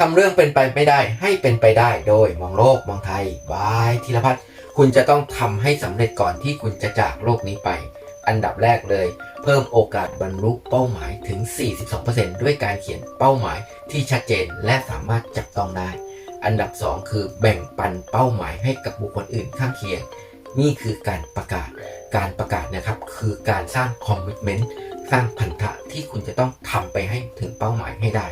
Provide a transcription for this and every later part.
ทำเรื่องเป็นไปไม่ได้ให้เป็นไปได้โดยมองโลกมองไทยบายธีรพัฒน์คุณจะต้องทำให้สำเร็จก่อนที่คุณจะจากโลกนี้ไป อันดับแรกเลย เพิ่มโอกาสบรรลุเป้าหมายถึง 42%ด้วยการเขียนเป้าหมายที่ชัดเจนและสามารถจับต้องได้ อันดับ 2 คือแบ่งปันเป้าหมายให้กับบุคคลอื่นข้างเคียง นี่คือการประกาศ การประกาศนะครับคือการสร้างคอมมิชเมนต์สร้างพันธะที่คุณจะต้องทำไปให้ถึงเป้าหมายให้ได้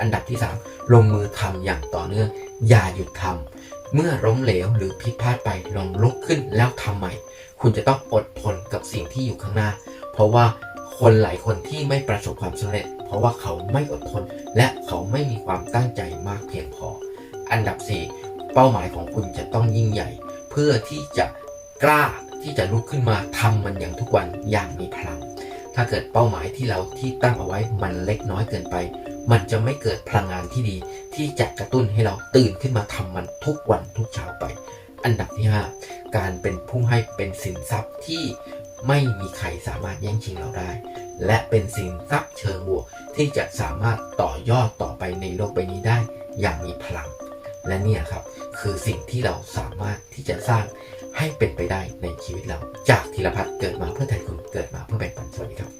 อันดับที่ 3 ลงมือทำอย่างต่อเนื่อง อย่าหยุดทำเมื่อล้มเหลวหรือผิดพลาดไปลองลุกขึ้นแล้วทำใหม่ คุณจะต้องอดทนกับสิ่งที่อยู่ข้างหน้า เพราะว่าคนหลายคนที่ไม่ประสบความสำเร็จ เพราะว่าเขาไม่อดทน และเขาไม่มีความตั้งใจมากเพียงพอ อันดับ 4 เป้าหมายของคุณจะต้องยิ่งใหญ่ เพื่อที่จะกล้าที่จะลุกขึ้นมาทำมันอย่างทุกวันอย่างมีพลัง ถ้าเกิดเป้าหมายที่เราที่ตั้งเอาไว้มันเล็กน้อยเกินไป มันจะไม่เกิดพลังงานที่ดี ที่จะกระตุ้นให้เราตื่นขึ้นมาทำมันทุกวันทุกเช้าไป อันดับที่ 5 การเป็นผู้ให้เป็นสินทรัพย์ที่ไม่มีใครสามารถแย่งชิงเราได้ และเป็นสินทรัพย์เชิงบวกที่จะสามารถต่อยอดต่อไปในโลกใบนี้ได้อย่างมีพลัง และเนี่ยครับคือสิ่งที่เราสามารถที่จะสร้างให้เป็นไปได้ในชีวิตเรา จากธีรพัฒน์เกิดมาเพื่อไทยคุณเกิดมาเพื่อแบ่งปันสวัสดีครับ